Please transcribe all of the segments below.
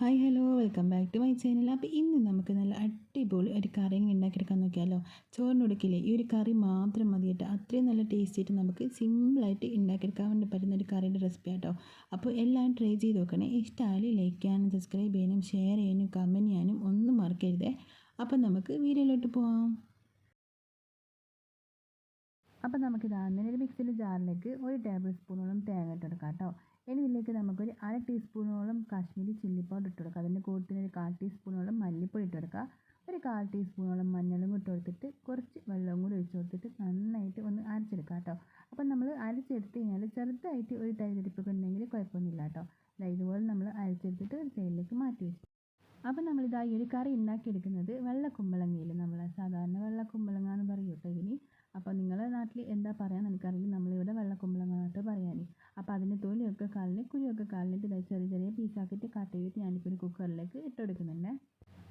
Hi hello welcome back to my channel അപ്പോൾ ഇന്ന് നമുക്ക് നല്ല അടിപൊളി ഒരു കറി ഇങ്ങനെ ഉണ്ടാക്കിയെടുക്കാൻ നോക്കിയാലോ? ചോറിനൊടുക്കില്ലേ ഈ ഒരു കറി മാത്രം മതി മതിയിട്ട് അത്രയും നല്ല ടേസ്റ്റ് ആയിട്ട് നമുക്ക് സിമ്പിളായിട്ട് ഉണ്ടാക്കിയെടുക്കാൻ വേണ്ടി പറ്റുന്ന ഒരു കറിയുടെ റെസിപ്പി ആട്ടോ. അപ്പോൾ എല്ലാം ട്രൈ ചെയ്ത് നോക്കണേ. ഇഷ്ടമായി ലൈക്ക് ചെയ്യാനും സബ്സ്ക്രൈബ് ചെയ്യാനും ഷെയർ ചെയ്യാനും കമന്റ് ചെയ്യാനും ഒന്നും മറക്കരുതേ. അപ്പോൾ നമുക്ക് വീഡിയോയിലോട്ട് പോവാം. അപ്പോൾ നമുക്കിത് അങ്ങനെ ഒരു മിക്സിന്റെ ജാറിലേക്ക് ഒരു ടേബിൾ സ്പൂണോളം തേങ്ങ ഇട്ടെടുക്കാം കേട്ടോ. ഇനി ഇതിലേക്ക് നമുക്കൊരു അര ടീസ്പൂണോളം കാശ്മീരി ചില്ലി പൗഡർ ഇട്ട് കൊടുക്കുക. അതിന്റെ കൂട്ടത്തിന് ഒരു കാൽ ടീസ്പൂണോളം മല്ലിപ്പൊടി ഇട്ട് കൊടുക്കുക. ഒരു കാൽ ടീസ്പൂണോളം മഞ്ഞളും ഇട്ട് കൊടുത്തിട്ട് കുറച്ച് വെള്ളവും കൂടി ഒഴിച്ച് കൊടുത്തിട്ട് നന്നായിട്ട് ഒന്ന് അരച്ചെടുക്കുക കേട്ടോ. അപ്പം നമ്മൾ അരച്ചെടുത്ത് കഴിഞ്ഞാൽ ചെറുതായിട്ട് ഒരു തരിതരിപ്പൊക്കെ ഉണ്ടെങ്കിൽ കുഴപ്പമൊന്നുമില്ല കേട്ടോ. ഇതുപോലെ നമ്മൾ അരച്ചെടുത്തിട്ട് ഒരു സൈഡിലേക്ക് മാറ്റി വെച്ചു. അപ്പം നമ്മളിതാ ഈ ഒരു കറി ഉണ്ടാക്കിയെടുക്കുന്നത് വെള്ള നമ്മൾ സാധാരണ വെള്ള കുമ്പളങ്ങ എന്ന് പറയും കേട്ടോ ഇതിന് അപ്പോൾ നിങ്ങളുടെ നാട്ടിൽ എന്താ പറയാൻ എനിക്കറിയില്ല. നമ്മളിവിടെ വെള്ള കുമ്പളങ്ങ എന്നിട്ട് പറയാൻ അപ്പോൾ അതിന്റെ തൊലിയൊക്കെ കളഞ്ഞ് കുഴിയൊക്കെ കളഞ്ഞിട്ട് ചെറിയ ചെറിയ പീസാക്കിയിട്ട് കട്ട് ചെയ്തിട്ട് ഞാനിപ്പോൾ ഒരു കുക്കറിലേക്ക് ഇട്ടെടുക്കുന്നുണ്ട്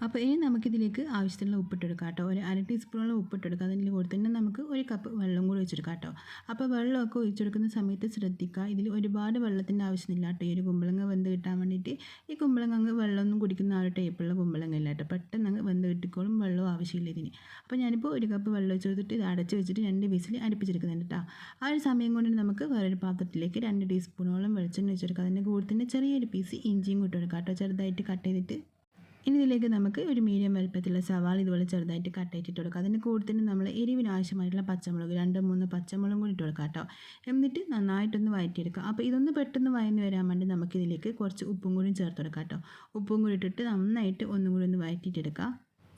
അപ്പോൾ ഇനി നമുക്കിതിലേക്ക് ആവശ്യത്തിനുള്ള ഉപ്പിട്ടെടുക്കാം കേട്ടോ. ഒരു അര ടീസ്പൂണോളം ഉപ്പിട്ടെടുക്കുക അതിന്റെ കൂടെ തന്നെ നമുക്ക് ഒരു കപ്പ് വെള്ളം കൂടി ഒഴിച്ചെടുക്കാം കേട്ടോ. അപ്പോൾ വെള്ളമൊക്കെ ഒഴിച്ചെടുക്കുന്ന സമയത്ത് ശ്രദ്ധിക്കുക. ഇതിൽ ഒരുപാട് വെള്ളത്തിന്റെ ആവശ്യമില്ല കേട്ടോ. ഈ ഒരു കുമ്പളങ്ങ വെന്ത് കിട്ടാൻ വേണ്ടിയിട്ട് ഈ കുമ്പളങ്ങ അങ്ങ് വെള്ളമൊന്നും കുടിക്കുന്ന ആ ഒരു ടൈപ്പുള്ള കുമ്പളങ്ങ ഇല്ല കേട്ടോ. പെട്ടെന്ന് അങ്ങ് വെന്ത് കിട്ടിക്കോളും. വെള്ളം ആവശ്യമില്ല ഇതിന്. അപ്പോൾ ഞാനിപ്പോൾ ഒരു കപ്പ് വെള്ളം ഒഴിച്ചെടുത്തിട്ട് ഇത് അടച്ച് വെച്ചിട്ട് രണ്ട് വിസിൽ അടുപ്പിച്ചെടുക്കുന്നുണ്ട് കേട്ടോ. ആ ഒരു സമയം കൊണ്ട് നമുക്ക് വേറൊരു പാത്രത്തിലേക്ക് രണ്ട് ടീസ്പൂണോളം വെളിച്ചെണ്ണ വെച്ചെടുക്കാം അതിന്റെ കൂടെ തന്നെ ചെറിയൊരു പീസ് ഇഞ്ചിയും കൂട്ടി കൊടുക്കാം കേട്ടോ. ചെറുതായിട്ട് കട്ട് ചെയ്തിട്ട് ഇനി ഇതിലേക്ക് നമുക്ക് ഒരു മീഡിയം വലുപ്പത്തിലുള്ള സവാള ഇതുപോലെ ചെറുതായിട്ട് കട്ട് ഇട്ട് കൊടുക്കുക അതിന്റെ കൂടുതൽ നമ്മൾ എരിവിന് ആവശ്യമായിട്ടുള്ള പച്ചമുളക് രണ്ട് മൂന്ന് പച്ചമുളകും കൂടി ഇട്ട് കൊടുക്കുക കേട്ടോ. എന്നിട്ട് നന്നായിട്ടൊന്ന് വഴറ്റിയെടുക്കുക അപ്പോൾ ഇതൊന്ന് പെട്ടെന്ന് വയന്ന് വരാൻ വേണ്ടി നമുക്കിതിലേക്ക് കുറച്ച് ഉപ്പും കൂടി ചേർത്ത് കൊടുക്കാം കേട്ടോ. ഉപ്പും കൂടി ഇട്ടിട്ട് നന്നായിട്ട് ഒന്നും കൂടി ഒന്ന് വഴറ്റിയിട്ടെടുക്കുക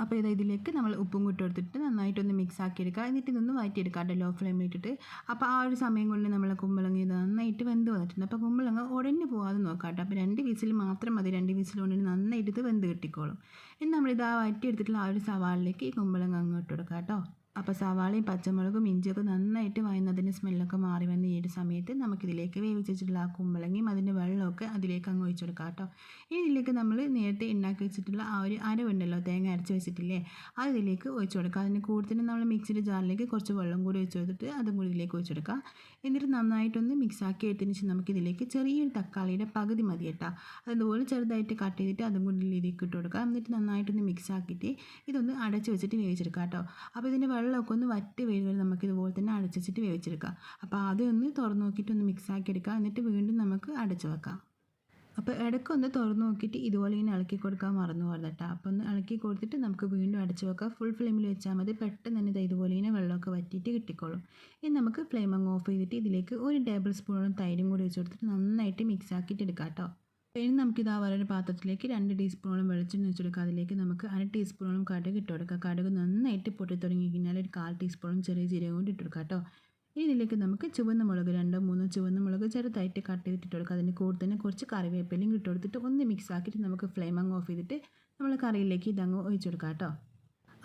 അപ്പോൾ ഇതാ ഇതിലേക്ക് നമ്മൾ ഉപ്പും കൂട്ടി കൊടുത്തിട്ട് നന്നായിട്ടൊന്ന് മിക്സ് ആക്കിയെടുക്കുക. എന്നിട്ട് ഇതൊന്ന് വഴറ്റിയെടുക്കുക കേട്ടോ ലോ ഫ്ലെയിം ഇട്ടിട്ട്. അപ്പോൾ ആ ഒരു സമയം കൊണ്ട് നമ്മൾ കുമ്പളങ്ങ ഇത് നന്നായിട്ട് വെന്ത് വന്നിട്ടുണ്ട്. അപ്പോൾ കുമ്പളങ്ങ ഉടനെ പോകാതെ നോക്കാം കേട്ടോ. അപ്പോൾ രണ്ട് വിസിൽ മാത്രം മതി. രണ്ട് വിസിൽ കൊണ്ട് നന്നായിട്ട് ഇത് വെന്ത് കിട്ടിക്കോളും. ഇനി നമ്മളിത് ആ വഴറ്റിയെടുത്തിട്ടുള്ള ആ ഒരു സവാളിലേക്ക് ഈ കുമ്പളങ്ങ അങ്ങോട്ട് കൊടുക്കാം കേട്ടോ. അപ്പോൾ സവാളയും പച്ചമുളകും ഇഞ്ചിയൊക്കെ നന്നായിട്ട് വയന്നതിന്റെ സ്മെല്ലൊക്കെ മാറി വന്ന ഈ ഒരു സമയത്ത് നമുക്കിതിലേക്ക് വേവിച്ചിട്ടുള്ള വെച്ചിട്ടുള്ള ആ കുമ്പളങ്ങയും അതിന്റെ വെള്ളമൊക്കെ അതിലേക്ക് അങ്ങ് ഒഴിച്ചു കൊടുക്കാം കേട്ടോ. ഇനി ഇതിലേക്ക് നമ്മൾ നേരത്തെ ഉണ്ടാക്കി വെച്ചിട്ടുള്ള ആ ഒരു അരവുണ്ടല്ലോ തേങ്ങ അരച്ച് വെച്ചിട്ടില്ലേ അത് ഇതിലേക്ക് ഒഴിച്ചു കൊടുക്കുക അതിന് കൂടുതലും നമ്മൾ മിക്സിയുടെ ജാറിലേക്ക് കുറച്ച് വെള്ളം കൂടി ഒഴിച്ചു കൊടുത്തിട്ട് അതും കൂടി ഇതിലേക്ക് ഒഴിച്ചു കൊടുക്കുക എന്നിട്ട് നന്നായിട്ടൊന്ന് മിക്സാക്കി എടുത്തതിന് ശേഷം നമുക്കിതിലേക്ക് ചെറിയൊരു തക്കാളിയുടെ പകുതി മതി കേട്ടോ. അതുപോലെ ചെറുതായിട്ട് കട്ട് ചെയ്തിട്ട് അതും കൂടി ഇതിലേക്ക് ഇട്ട് കൊടുക്കുക എന്നിട്ട് നന്നായിട്ടൊന്ന് മിക്സാക്കിയിട്ട് ഇതൊന്ന് അടച്ച് വെച്ചിട്ട് വേവിച്ചെടുക്കാം കേട്ടോ. അപ്പോൾ ഇതിന്റെ വെള്ളമൊക്കെ ഒന്ന് വറ്റി വീഴുന്നത് നമുക്ക് ഇതുപോലെ തന്നെ അടച്ചിട്ട് വേവിച്ചെടുക്കാം. അപ്പോൾ ആദ്യം ഒന്ന് തുറന്ന് നോക്കിയിട്ട് ഒന്ന് മിക്സ് ആക്കി എടുക്കാം. എന്നിട്ട് വീണ്ടും നമുക്ക് അടച്ചു വെക്കാം. അപ്പോൾ ഇടയ്ക്കൊന്ന് തുറന്ന് നോക്കിയിട്ട് ഇതുപോലെ ഇങ്ങനെ ഇളക്കി കൊടുക്കാൻ മറന്നു പോകരുത് കേട്ടോ. അപ്പോൾ ഒന്ന് ഇളക്കി കൊടുത്തിട്ട് നമുക്ക് വീണ്ടും അടച്ചു വെക്കാം. ഫുൾ ഫ്ലെയിമിൽ വെച്ചാൽ മതി. പെട്ടെന്ന് തന്നെ ഇതുപോലെ ഇങ്ങനെ വെള്ളമൊക്കെ വറ്റിയിട്ട് കിട്ടിക്കോളും. ഇനി നമുക്ക് ഫ്ലെയിം അങ്ങ് ഓഫ് ചെയ്തിട്ട് ഇതിലേക്ക് ഒരു ടേബിൾ സ്പൂണോളം തൈരും കൂടി വെച്ച് കൊടുത്തിട്ട് നന്നായിട്ട് മിക്സ് ആക്കിയിട്ട് എടുക്കാം കേട്ടോ. ഇനി നമുക്ക് ആ വേറൊരു പാത്രത്തിലേക്ക് രണ്ട് ടീസ്പൂണോളം വെളിച്ചെണ്ണ വെച്ചെടുക്കുക അതിലേക്ക് നമുക്ക് അര ടീസ്പൂണോളം കടുക് ഇട്ട് കൊടുക്കുക. കടുക് നന്നായിട്ട് പൊട്ടി തുടങ്ങി കഴിഞ്ഞാൽ ഒരു കാൽ ടീസ്പൂണും ചെറിയ ജീരകം കൊണ്ട് ഇട്ട് കൊടുക്കുക കേട്ടോ ഇനി ഇതിലേക്ക് നമുക്ക് ചുവന്ന മുളക് രണ്ടോ മൂന്നോ ചുവന്ന മുളക് ചെറുതായിട്ട് കട്ട് ചെയ്തിട്ട് കൊടുക്കുക. അതിന് കൂടെ തന്നെ കുറച്ച് കറിവേപ്പിലയും ഇട്ട് കൊടുത്തിട്ട് ഒന്ന് മിക്സ് ആക്കിയിട്ട് നമുക്ക് ഫ്ലെയിം അങ്ങ് ഓഫ് ചെയ്തിട്ട് നമ്മൾ കറിയിലേക്ക് ഇതങ്ങ് ഒഴിച്ചു കൊടുക്കാം കേട്ടോ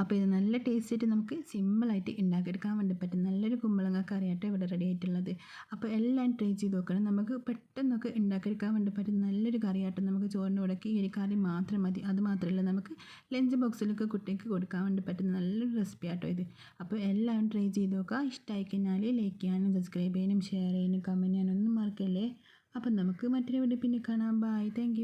അപ്പോൾ ഇത് നല്ല ടേസ്റ്റ് ആയിട്ട് നമുക്ക് സിമ്പിളായിട്ട് ഉണ്ടാക്കിയെടുക്കാൻ വേണ്ടി പറ്റും. നല്ലൊരു കുമ്പളങ്ങ കറിയായിട്ട് ഇവിടെ റെഡി ആയിട്ടുള്ളത്. അപ്പോൾ എല്ലാം ട്രൈ ചെയ്ത് നോക്കണം. നമുക്ക് പെട്ടെന്നൊക്കെ ഉണ്ടാക്കിയെടുക്കാൻ വേണ്ടി പറ്റും നല്ലൊരു കറിയായിട്ട് നമുക്ക് ചോറിന്റെ കൂടെക്ക് ഈ ഒരു കറി മാത്രം മതി. അത് മാത്രമല്ല നമുക്ക് ലഞ്ച് ബോക്സിലൊക്കെ കുട്ടിക്ക് കൊടുക്കാൻ വേണ്ടി പറ്റുന്ന നല്ലൊരു റെസിപ്പി ആട്ടോ ഇത്. അപ്പോൾ എല്ലാം ട്രൈ ചെയ്ത് നോക്കുക. ഇഷ്ടമായി കഴിഞ്ഞാൽ ലൈക്ക് ചെയ്യാനും സബ്സ്ക്രൈബ് ചെയ്യാനും ഷെയർ ചെയ്യാനും കമന്റ് ചെയ്യാനും ഒന്നും മറക്കല്ലേ? അപ്പം നമുക്ക് മറ്റൊരു വീഡിയോ പിന്നെ കാണാം. Bye thank